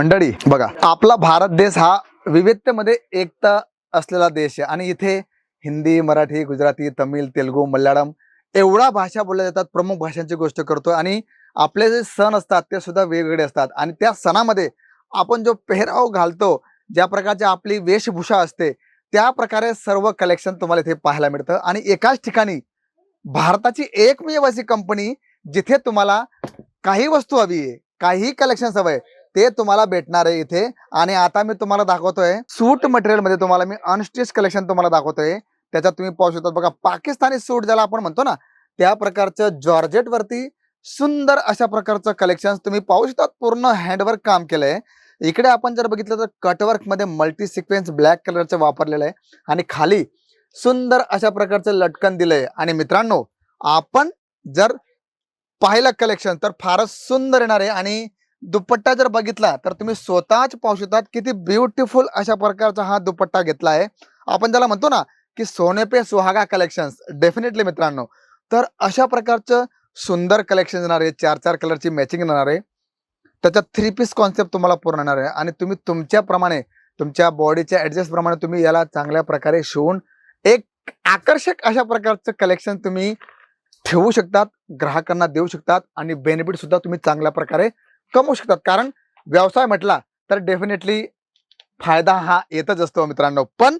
मंडळी बघा आपला भारत देश हा विविधतेमध्ये एकता असलेला देश आहे. आणि इथे हिंदी मराठी गुजराती तमिळ तेलुगू मल्याळम एवढा भाषा बोलल्या जातात प्रमुख भाषांची गोष्ट करतो आणि आपले जे सण असतात ते सुद्धा वेगवेगळे असतात. आणि त्या सणामध्ये आपण जो पेहराव घालतो ज्या प्रकारची आपली वेशभूषा असते त्या प्रकारे सर्व कलेक्शन तुम्हाला इथे पाहायला मिळतं. आणि एकाच ठिकाणी भारताची एकमेव अशी कंपनी जिथे तुम्हाला काही वस्तू हवी आहे काही कलेक्शन्स हवं आहे ते तुम्हाला भेटणार आहे इथे. आणि आता मी तुम्हाला दाखवतोय सूट मटेरियलमध्ये तुम्हाला मी अनस्टिच कलेक्शन तुम्हाला दाखवतोय. त्याच्यात तुम्ही पाहू शकता बघा पाकिस्तानी सूट ज्याला आपण म्हणतो ना त्या प्रकारचं जॉर्जेट वरती सुंदर अशा प्रकारचं कलेक्शन तुम्ही पाहू शकता. पूर्ण हँडवर्क काम केलंय. इकडे आपण जर बघितलं तर कटवर्कमध्ये मल्टी सिक्वेन्स ब्लॅक कलरचं वापरलेलं आहे. आणि खाली सुंदर अशा प्रकारचं लटकन दिलंय. आणि मित्रांनो आपण जर पाहिलं कलेक्शन तर फारच सुंदर येणार आहे. आणि दुपट्टा जर बघितला तर तुम्ही स्वतःच पाहू शकतात किती ब्युटिफुल अशा प्रकारचा हा दुपट्टा घेतला आहे. आपण ज्याला म्हणतो ना की सोने पे सुहागा कलेक्शन डेफिनेटली मित्रांनो. तर अशा प्रकारचं सुंदर कलेक्शन येणार आहे चार चार कलरची मॅचिंग येणार आहे. त्याच्यात थ्री पीस कॉन्सेप्ट तुम्हाला पूर्ण येणार आहे. आणि तुम्ही तुमच्याप्रमाणे तुमच्या बॉडीच्या ऍडजस्ट प्रमाणे तुम्ही याला चांगल्या प्रकारे शिवून एक आकर्षक अशा प्रकारचं कलेक्शन तुम्ही ठेवू शकतात ग्राहकांना देऊ शकतात आणि बेनिफिट सुद्धा तुम्ही चांगल्या प्रकारे कमवू शकतात. कारण व्यवसाय म्हटला तर डेफिनेटली फायदा हा येतच असतो मित्रांनो. पण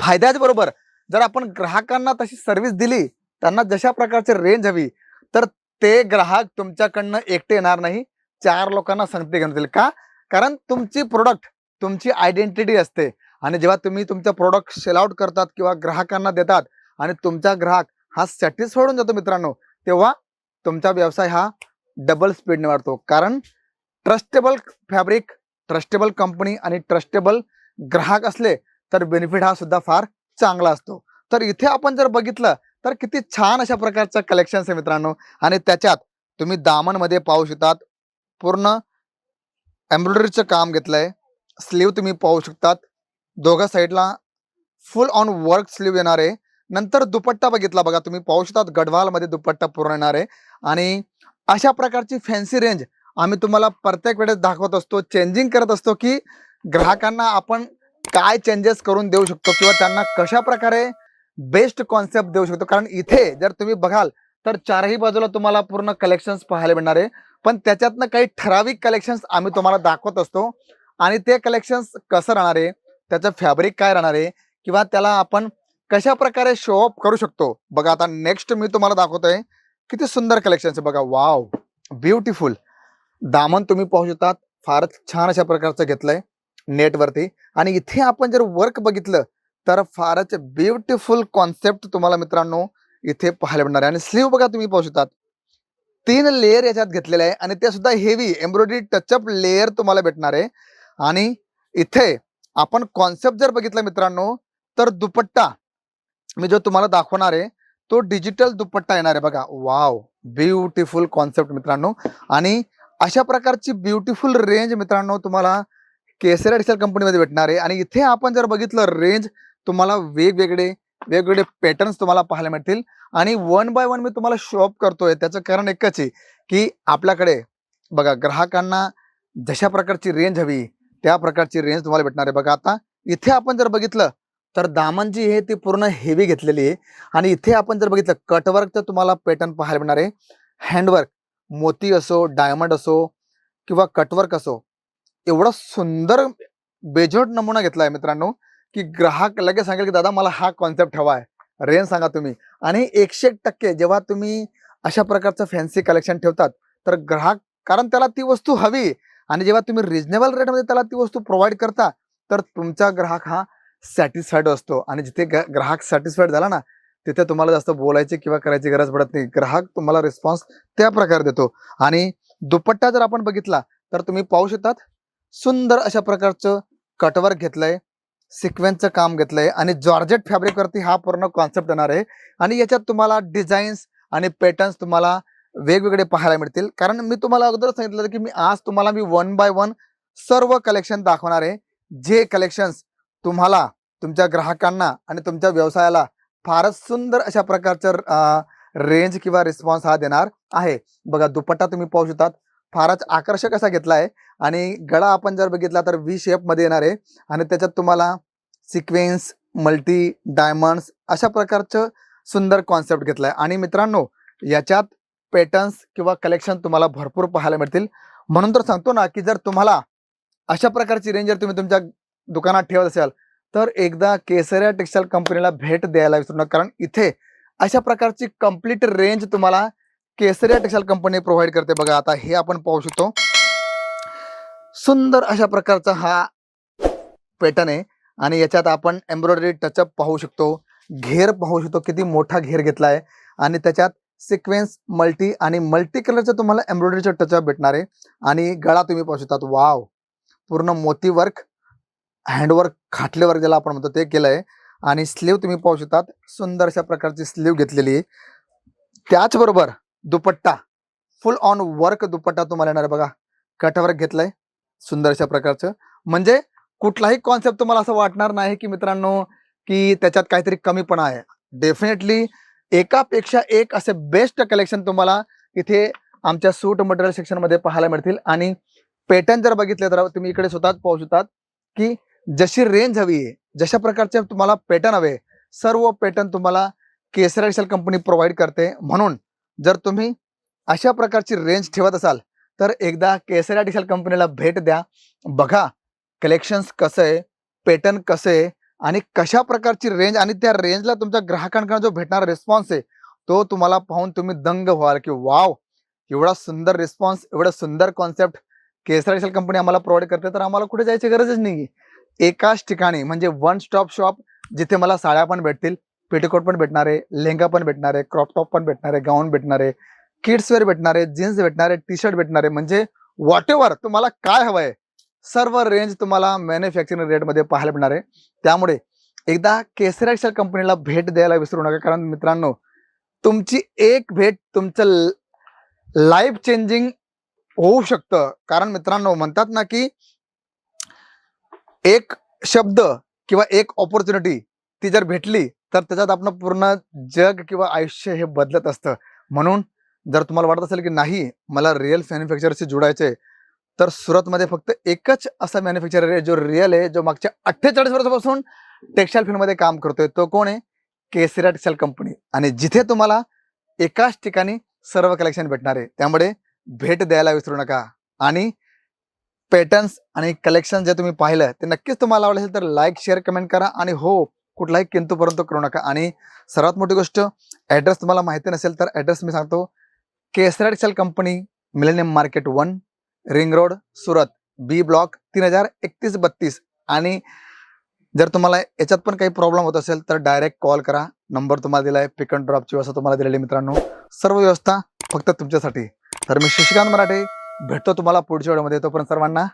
फायद्याच बरोबर. जर आपण ग्राहकांना तशी सर्व्हिस दिली त्यांना जशा प्रकारची रेंज हवी तर ते ग्राहक तुमच्याकडनं एकटे येणार नाही. चार लोकांना संगती घेऊन येतील का? कारण तुमची प्रोडक्ट तुमची आयडेंटिटी असते. आणि जेव्हा तुम्ही तुमचं प्रोडक्ट सेलआउट करतात किंवा ग्राहकांना देतात आणि तुमचा ग्राहक हा सॅटिस्फाईड होऊन जातो मित्रांनो तेव्हा तुमचा व्यवसाय हा डबल स्पीडने वाढतो. कारण ट्रस्टेबल फॅब्रिक ट्रस्टेबल कंपनी आणि ट्रस्टेबल ग्राहक असले तर बेनिफिट हा सुद्धा फार चांगला असतो. तर इथे आपण जर बघितलं तर किती छान अशा प्रकारचं कलेक्शन आहे मित्रांनो. आणि त्याच्यात तुम्ही दामनमध्ये पाहू शकतात पूर्ण एम्ब्रॉयडरीचं काम घेतलंय. स्लीव तुम्ही पाहू शकतात. दोघा साईडला फुल ऑन वर्क स्लीव येणार आहे. नंतर दुपट्टा बघितला बघा तुम्ही पाहू शकतात गडवालमध्ये दुपट्टा पूर्ण येणार आहे. आणि अशा प्रकारची फॅन्सी रेंज आम्ही तुम्हाला प्रत्येक वेळेस दाखवत असतो चेंजिंग करत असतो की ग्राहकांना आपण काय चेंजेस करून देऊ शकतो किंवा त्यांना कशा प्रकारे बेस्ट कॉन्सेप्ट देऊ शकतो. कारण इथे जर तुम्ही बघाल तर चारही बाजूला तुम्हाला पूर्ण कलेक्शन्स पाहायला मिळणार आहे. पण त्याच्यातनं काही ठराविक कलेक्शन्स आम्ही तुम्हाला दाखवत असतो. आणि ते कलेक्शन्स कसं राहणार आहे? त्याचं फॅब्रिक काय राहणार आहे? किंवा त्याला आपण कशा प्रकारे शो अप करू शकतो? बघा आता नेक्स्ट मी तुम्हाला दाखवतोय. किती सुंदर कलेक्शन आहे बघा. वाव ब्युटिफुल दामन तुम्ही पाहू शकतात. फारच छान अशा प्रकारचं घेतलंय नेटवरती. आणि इथे आपण जर वर्क बघितलं तर फारच ब्युटिफुल कॉन्सेप्ट तुम्हाला मित्रांनो इथे पाहायला मिळणार आहे. आणि स्लीव बघा तुम्ही पाहू शकतात. तीन लेअर याच्यात घेतलेले आहे. आणि ते सुद्धा हेवी एम्ब्रॉयडरी टचअप लेअर तुम्हाला भेटणार आहे. आणि इथे आपण कॉन्सेप्ट जर बघितला मित्रांनो तर दुपट्टा मी जो तुम्हाला दाखवणार आहे तो डिजिटल दुपट्टा येणार आहे. बघा वाव ब्युटिफुल कॉन्सेप्ट मित्रांनो. आणि अशा प्रकारची ब्युटिफुल रेंज मित्रांनो तुम्हाला केसरा डिसेल कंपनीमध्ये भेटणार आहे. आणि इथे आपण जर बघितलं रेंज तुम्हाला वेगवेगळे वेगवेगळे पॅटर्न्स तुम्हाला पाहायला मिळतील. आणि वन बाय वन मी तुम्हाला शॉप करतोय. त्याचं कारण एकच आहे की आपल्याकडे बघा ग्राहकांना जशा प्रकारची रेंज हवी त्या प्रकारची रेंज तुम्हाला भेटणार आहे. बघा आता इथे आपण जर बघितलं तर दामन जी ती पूर्ण हेवी घेतलेली आहे. आणि इथे आपण जर बघितलं कटवर्कचं तुम्हाला पॅटर्न पाहायला मिळणार आहे. हँडवर्क मोती असो डायमंड असो किंवा कटवर्क असो एवढा सुंदर बेजोड नमुना घेतला आहे मित्रांनो की ग्राहक लगेच सांगेल की दादा मला हा कॉन्सेप्ट हवा आहे. रेंज सांगा तुम्ही. आणि एकशे एक टक्के जेव्हा तुम्ही अशा प्रकारचं फॅन्सी कलेक्शन ठेवतात तर ग्राहक कारण त्याला ती वस्तू हवी. आणि जेव्हा तुम्ही रिजनेबल रेटमध्ये त्याला ती वस्तू प्रोव्हाइड करता तर तुमचा ग्राहक हा सॅटिस्फाईड असतो. आणि जिथे ग- ग्राहक सॅटिस्फाईड झाला ना तिथे तुम्हाला जास्त बोलायची किंवा करायची गरज पडत नाही. ग्राहक तुम्हाला रिस्पॉन्स त्या प्रकारे देतो. आणि दुपट्टा जर आपण बघितला तर तुम्ही पाहू शकतात सुंदर अशा प्रकारचं कटवर्क घेतलंय सिक्वेन्सचं काम घेतलंय आणि जॉर्जेट फॅब्रिकवरती हा पूर्ण कॉन्सेप्ट येणार आहे. आणि याच्यात तुम्हाला डिझाईन्स आणि पॅटर्न्स तुम्हाला वेगवेगळे पाहायला मिळतील. कारण मी तुम्हाला अगोदर सांगितलं की मी आज तुम्हाला मी वन बाय वन सर्व कलेक्शन दाखवणार आहे. जे कलेक्शन्स तुम्हाला तुमच्या ग्राहकांना आणि तुमच्या व्यवसायाला फारच सुंदर अशा प्रकारचं रेंज किंवा रिस्पॉन्स हा देणार आहे. बघा दुपट्टा तुम्ही पाहू शकतात. फारच आकर्षक असा घेतला आहे आणि गळा आपण जर बघितला तर व्ही शेपमध्ये येणार आहे. आणि त्याच्यात तुम्हाला सिक्वेन्स मल्टी डायमंड्स अशा प्रकारचं सुंदर कॉन्सेप्ट घेतलाय. आणि मित्रांनो याच्यात पॅटर्न्स किंवा कलेक्शन तुम्हाला भरपूर पाहायला मिळतील. म्हणून तर सांगतो ना की जर तुम्हाला अशा प्रकारची रेंज जर तुम्ही तुमच्या दुकानात ठेवत असाल तर एकदा केसरिया टेक्सटाईल कंपनीला भेट द्यायला विसरू नका कारण इथे अशा प्रकारची कंप्लीट रेंज तुम्हाला केसरिया टेक्सटाईल कंपनी प्रोव्हाइड करते बघा. आता हे आपण पाहू शकतो. सुंदर अशा प्रकारचा हा पॅटर्न आहे. आणि याच्यात आपण एम्ब्रॉयडरी टचअप पाहू शकतो. घेर पाहू शकतो. किती मोठा घेर घेतला आहे आणि त्याच्यात सिक्वेन्स मल्टी आणि मल्टी कलरचं तुम्हाला एम्ब्रॉयडरीचं टचअप भेटणार आहे. आणि गळा तुम्ही पाहू शकतात. वाव पूर्ण मोती वर्क हँडवर्क खाटलेवर्क ज्याला आपण म्हणतो ते केलं आहे आणि स्लीव तुम्ही पाहू शकतात सुंदर अशा प्रकारची स्लीव घेतलेली. आहे त्याचबरोबर दुपट्टा फुल ऑन वर्क दुपट्टा तुम्हाला येणार बघा. कटवर्क घेतलंय सुंदर अशा प्रकारचं. म्हणजे कुठलाही कॉन्सेप्ट तुम्हाला असं वाटणार नाही की मित्रांनो की त्याच्यात काहीतरी कमीपणा आहे. डेफिनेटली एकापेक्षा एक असे बेस्ट कलेक्शन तुम्हाला इथे आमच्या सूट मटेरियल सेक्शनमध्ये पाहायला मिळतील. आणि पॅटर्न जर बघितले तर तुम्ही इकडे स्वतःच पाहू शकतात की जशी रेंज हवी आहे जशा प्रकारचे तुम्हाला पॅटर्न हवे सर्व पॅटर्न तुम्हाला केसर एक्सेल कंपनी प्रोव्हाइड करते. म्हणून जर तुम्ही अशा प्रकारची रेंज ठेवत असाल तर एकदा केसर एक्सेल कंपनीला भेट द्या. बघा कलेक्शन्स कसं आहे पॅटर्न कसं आहे आणि कशा प्रकारची रेंज आणि त्या रेंजला तुमच्या ग्राहकांकडून जो भेटणारा रिस्पॉन्स आहे तो तुम्हाला पाहून तुम्ही दंग व्हाल की वाव एवढा सुंदर रिस्पॉन्स एवढा सुंदर कॉन्सेप्ट केसर एक्सेल कंपनी आम्हाला प्रोव्हाइड करते तर आम्हाला कुठे जायची गरजच नाही एकाच ठिकाणी म्हणजे वन स्टॉप शॉप जिथे मला साड्या पण भेटतील पेटीकोट पण भेटणार आहे लेहंगा पण भेटणार आहे क्रॉप टॉप पण भेटणार आहे गाऊन भेटणार आहे किड्सवेअर भेटणार आहे जीन्स भेटणार आहे टी शर्ट भेटणार आहे म्हणजे वॉट एव्हर तुम्हाला काय हवं आहे सर्व रेंज तुम्हाला मॅन्युफॅक्चरिंग रेटमध्ये पाहायला मिळणार आहे. त्यामुळे एकदा केसर एक्सेल कंपनीला भेट द्यायला विसरू नका कारण मित्रांनो तुमची एक भेट तुमचं लाईफ चेंजिंग होऊ शकतं. कारण मित्रांनो म्हणतात ना की एक शब्द किंवा एक ऑपॉर्च्युनिटी ती जर भेटली तर त्याच्यात आपण पूर्ण जग किंवा आयुष्य हे बदलत असतं. म्हणून जर तुम्हाला वाटत असेल की नाही मला रिअल मॅन्युफॅक्चरशी जुडायचंय तर सुरतमध्ये फक्त एकच असा मॅन्युफॅक्चरर आहे जो रिअल आहे जो मागच्या अठ्ठेचाळीस वर्षापासून टेक्स्टाईल फील्डमध्ये काम करतोय. तो कोण आहे? केसरिया टेक्स्टाईल कंपनी आणि जिथे तुम्हाला एकाच ठिकाणी सर्व कलेक्शन भेटणार आहे. त्यामुळे भेट द्यायला विसरू नका. आणि पॅटर्न्स आणि कलेक्शन जे तुम्ही पाहिलं ते नक्कीच तुम्हाला आवडलं असेल तर लाईक शेअर कमेंट करा. आणि हो कुठलाही किंतू परंतु करू नका. आणि सर्वात मोठी गोष्ट ॲड्रेस तुम्हाला माहिती नसेल तर ॲड्रेस मी सांगतो. केसराड Excel company millennium market one ring road Surat. B block तीन हजार एकतीस बत्तीस. आणि जर तुम्हाला याच्यात पण काही प्रॉब्लेम होत असेल तर डायरेक्ट कॉल करा. नंबर तुम्हाला दिला आहे पिक अँड ड्रॉपची व्यवस्था तुम्हाला दिलेली आहे मित्रांनो. सर्व व्यवस्था फक्त तुमच्यासाठी. तर मी शशिकांत मराठे भेटतो तुम्हाला पुढच्या ओड्यामध्ये येतो पण सर्वांना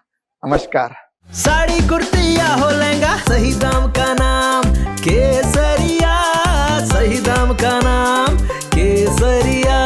नमस्कार. साडी कुर्ती हो लहंगा सही दाम का नाम? केसरिया सही दाम का नाम? केसरिया